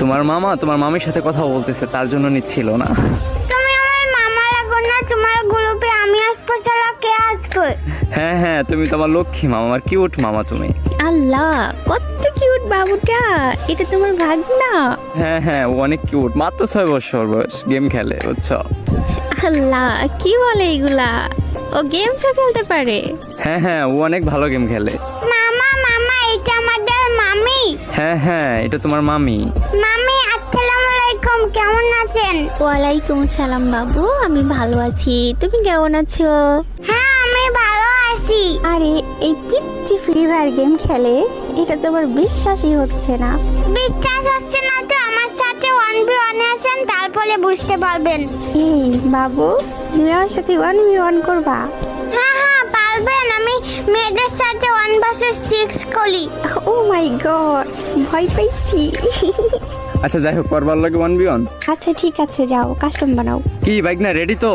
তোমার মামা তোমার মামির সাথে কথা বলতেছে তার জন্য নিচ্ছিল না। তুমি আমার মামা লাগো না তোমার গ্রুপে আমি আসব চলো কে আসবে? হ্যাঁ হ্যাঁ তুমি তোমার লক্ষ্মী মামা আমার কিউট মামা তুমি। আল্লাহ কত কিউট বাবুটা এটা তোমার ভাগনা। হ্যাঁ হ্যাঁ ও অনেক কিউট মাত্র ছয় বছর বয়স গেম খেলে বুঝছ? আল্লাহ কি বলে এগুলা? ও গেমসও খেলতে পারে। হ্যাঁ হ্যাঁ ও অনেক ভালো গেম খেলে। হ্যাঁ হ্যাঁ এটা তোমার মামি। মামি আসসালামু আলাইকুম কেমন আছেন? ওয়ালাইকুম সালাম বাবু আমি ভালো আছি। তুমি কেমন আছো? হ্যাঁ আমি ভালো আছি। আরে এই পিচ্ছি ফ্রি ফায়ার গেম খেলে এটা তোমার বিশ্বাসই হচ্ছে না। বিশ্বাস হচ্ছে না তো আমার সাথে ওয়ান বি ওয়ানে আছেন তারপরে বুঝতে পারবেন। এই বাবু তুমি আমার সাথে ওয়ান ভি ওয়ান করবা। হ্যাঁ হ্যাঁ পারবেন আমি মেয়েদের সাথে ভার্সেস সিক্স কলি। ও মাই গড ভয় পাইছি। আচ্ছা যাই হোক করবার লাগে ওয়ান বি ওয়ান আচ্ছা ঠিক আছে যাও কাস্টম বানাও। কি বাইক না রেডি তো?